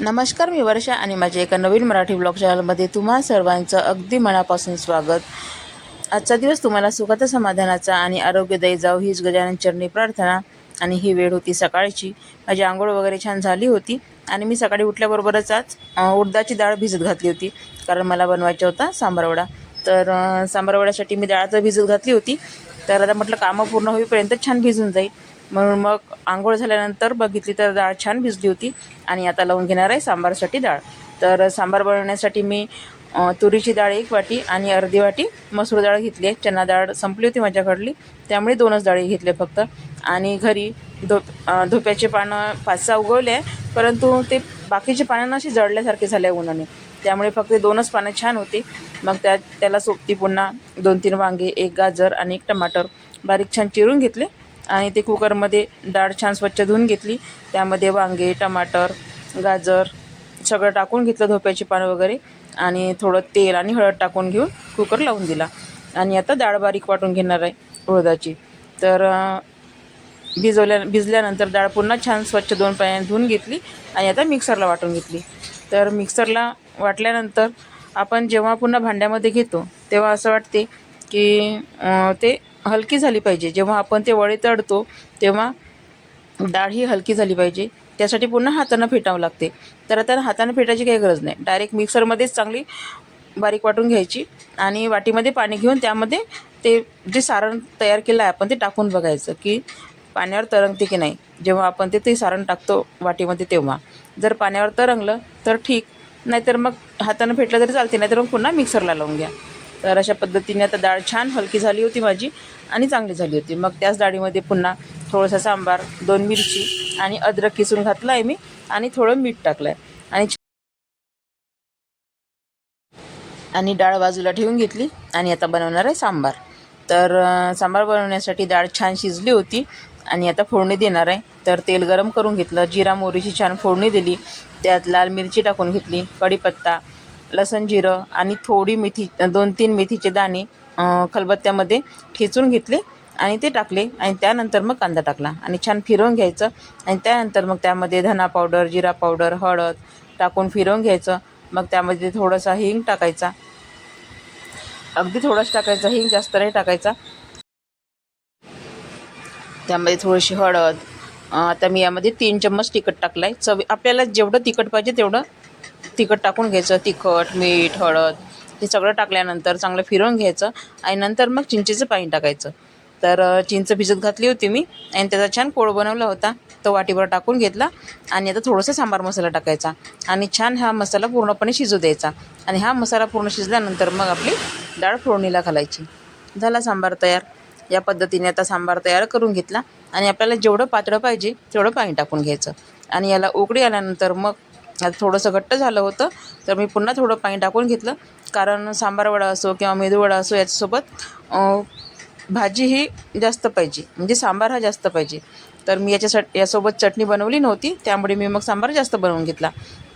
नमस्कार मी वर्षा आणि माझ्या एका नवीन मराठी ब्लॉग चॅनलमध्ये तुम्हा सर्वांचं अगदी मनापासून स्वागत. आजचा दिवस तुम्हाला सुखाचा समाधानाचा आणि आरोग्यदायी जाऊ हीच गजानन चरणी प्रार्थना. आणि ही वेळ होती सकाळची. माझी आंघोळ वगैरे छान झाली होती. आणि मी सकाळी उठल्याबरोबरच आज उडदाची डाळ भिजत घातली होती. कारण मला बनवायचा होता सांबारवडा. तर सांबारवड्यासाठी मी डाळ तर भिजत घातली होती. तर आता म्हटलं कामं पूर्ण होईपर्यंत छान भिजून जाईल. म्हणून मग आंघोळ झाल्यानंतर बघितली तर डाळ छान भिजली होती आणि आता लावून घेणार आहे सांबारसाठी डाळ. तर सांबार बनवण्यासाठी मी तुरीची डाळ एक वाटी आणि अर्धी वाटी मसूर डाळ घेतली आहे. चना डाळ संपली होती माझ्याकडली त्यामुळे दोनच डाळी घेतले फक्त. आणि घरी धो धोप्याचे पानं पाच सहा उगवले आहे परंतु ते बाकीचे पानं अशी जळल्यासारखे झाले उन्हाने. त्यामुळे फक्त दोनच पानं छान होती. मग त्या त्याला सोबती पुन्हा दोन तीन वांगे एक गाजर आणि एक टमाटर बारीक छान चिरून घेतले. आणि ते कुकरमध्ये डाळ छान स्वच्छ धुवून घेतली. त्यामध्ये वांगे टमाटर गाजर सगळं टाकून घेतलं धोप्याची पानं वगैरे. आणि थोडं तेल आणि हळद टाकून घेऊन कुकर लावून दिला. आणि आता डाळ बारीक वाटून घेणार आहे उडदाची तर भिजवल्या भिजल्यानंतर डाळ पुन्हा छान स्वच्छ दोन पाण्याने धुवून घेतली आणि आता मिक्सरला वाटून घेतली. तर मिक्सरला वाटल्यानंतर आपण जेव्हा पुन्हा भांड्यामध्ये घेतो तेव्हा असं वाटते की ते हलकी झाली पाहिजे. जेव्हा आपण ते वडे तळतो तेव्हा डाळ ही हलकी झाली पाहिजे. त्यासाठी पुन्हा हातानं फेटावं लागते. तर आता हातानं फेटायची काही गरज नाही. डायरेक्ट मिक्सरमध्येच चांगली बारीक वाटून घ्यायची आणि वाटीमध्ये पाणी घेऊन त्यामध्ये ते जे सारण तयार केलं आहे आपण ते टाकून बघायचं की पाण्यावर तरंगते की नाही. जेव्हा आपण ते ते सारण टाकतो वाटीमध्ये तेव्हा. जर पाण्यावर तरंगलं तर ठीक. नाहीतर मग हातानं फेटलं तरी चालते. नाहीतर मग पुन्हा मिक्सरला लावून घ्या. तर अशा पद्धतीने आता डाळ छान हलकी झाली होती माझी आणि चांगली झाली होती. मग त्याच डाळीमध्ये पुन्हा थोडंसं सांबार दोन मिरची आणि अद्रक किसून घातलं आहे मी आणि थोडं मीठ टाकलं आहे आणि आणि डाळ बाजूला ठेवून घेतली आणि आता बनवणार आहे सांबार. तर सांबार बनवण्यासाठी डाळ छान शिजली होती आणि आता फोडणी देणार आहे. तर तेल गरम करून घेतलं जिरा मोहरीची छान फोडणी दिली त्यात लाल मिरची टाकून घेतली कढीपत्ता लसण जिरं आणि थोडी मेथी दोन तीन मेथीचे दाणे खलबत्त्यामध्ये ठेचून घेतले आणि ते टाकले आणि त्यानंतर मग कांदा टाकला आणि छान फिरवून घ्यायचं आणि त्यानंतर मग त्यामध्ये धना पावडर जिरा पावडर हळद टाकून फिरवून घ्यायचं. मग त्यामध्ये थोडासा हिंग टाकायचा. अगदी थोडंच टाकायचा हिंग जास्त नाही टाकायचा. त्यामध्ये थोडीशी हळद. आता मी यामध्ये तीन चम्मच तिखट टाकलं आहे चवी आपल्याला जेवढं तिखट पाहिजे तेवढं तिखट टाकून घ्यायचं तिखट मीठ हळद हे सगळं टाकल्यानंतर चांगलं फिरवून घ्यायचं आणि नंतर मग चिंचेचं पाणी टाकायचं. तर चिंच भिजत घातली होती मी आणि त्याचा छान पोळ बनवला होता. तो वाटीवर टाकून घेतला आणि आता थोडंसं सांबार मसाला टाकायचा आणि छान हा मसाला पूर्णपणे शिजू द्यायचा आणि हा मसाला पूर्ण शिजल्यानंतर मग आपली डाळ फोडणीला घालायची. झाला सांबार तयार. या पद्धतीने आता सांबार तयार करून घेतला आणि आपल्याला जेवढं पातळं पाहिजे तेवढं पाणी टाकून घ्यायचं आणि याला उकडी आल्यानंतर मग आता थोडंसं घट्ट झालं होतं तर मी पुन्हा थोडं पाणी टाकून घेतलं. कारण सांबार वडा असो किंवा मेदूवडा असो याच्यासोबत भाजी ही जास्त पाहिजे. म्हणजे सांबार हा जास्त पाहिजे. तर मी याच्यासाठी यासोबत चटणी बनवली नव्हती त्यामुळे मी मग सांबार जास्त बनवून घेतला.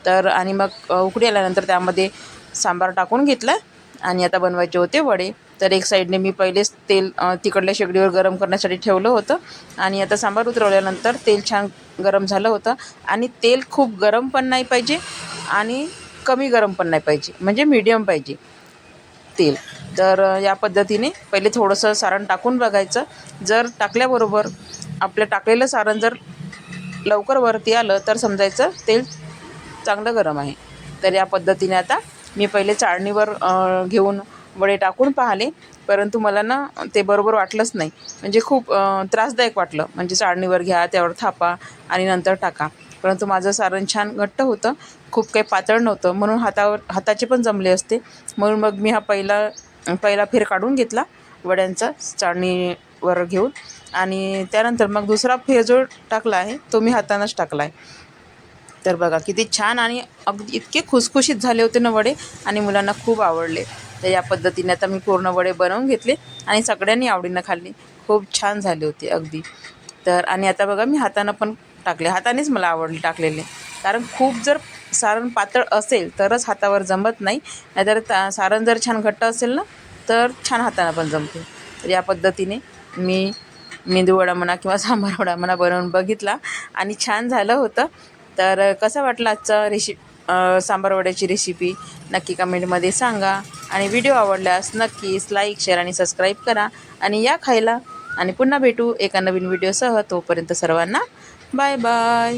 तर आणि मग उकडी आल्यानंतर त्यामध्ये सांबार टाकून घेतला. आणि आता बनवायचे होते वडे. तर एक साईडने मी पहिलेच तेल तिकडल्या शेगडीवर गरम करण्यासाठी ठेवलं होतं. आणि आता सांबार उतरवल्यानंतर तेल छान गरम झालं होतं. आणि तेल खूप गरम पण नाही पाहिजे आणि कमी गरम पण नाही पाहिजे. म्हणजे मीडियम पाहिजे तेल. तर या पद्धतीने पहिले थोडंसं सारण टाकून बघायचं. जर टाकल्याबरोबर आपलं टाकलेलं सारण जर लवकर वरती आलं तर समजायचं तेल चांगलं गरम आहे. तर या पद्धतीने आता मी पहिले चाळणीवर घेऊन वडे टाकून पाहिले. परंतु मला ना ते बरोबर वाटलंच नाही. म्हणजे खूप त्रासदायक वाटलं. म्हणजे चाळणीवर घ्या त्यावर थापा आणि नंतर टाका. परंतु माझं सारण छान घट्ट होतं. खूप काही पातळ नव्हतं. म्हणून हातावर हाताचे पण जमले असते. म्हणून मग मी हा पहिला पहिला फेर काढून घेतला वड्यांचा चाळणीवर घेऊन. आणि त्यानंतर मग दुसरा फेर जो टाकला आहे तो मी हातानंच टाकला आहे. तर बघा किती छान आणि अगदी इतके खुसखुशीत झाले होते ना वडे आणि मुलांना खूप आवडले. तर या पद्धतीने आता मी पूर्ण वडे बनवून घेतले आणि सगळ्यांनी आवडीनं खाल्ली. खूप छान झाले होते अगदी. तर आणि आता बघा मी हातानं पण टाकले. हातानेच मला आवडले टाकलेले. कारण खूप जर सारण पातळ असेल तरच हातावर जमत नाही. नाहीतर ता सारण जर छान घट्ट असेल ना तर छान हातानं पण जमते. तर या पद्धतीने मी मेंदूवडा म्हणा किंवा सांबार वडा म्हणा बनवून बघितला आणि छान झालं होतं. तर कसा वाटला आजचा रेशि सांबार वड्याची रेसिपी नक्की कमेंटमध्ये सांगा. आणि व्हिडिओ आवडल्यास नक्कीच लाईक शेअर आणि सबस्क्राईब करा. आणि या खायला. आणि पुन्हा भेटू एका नवीन व्हिडिओसह तोपर्यंत सर्वांना बाय बाय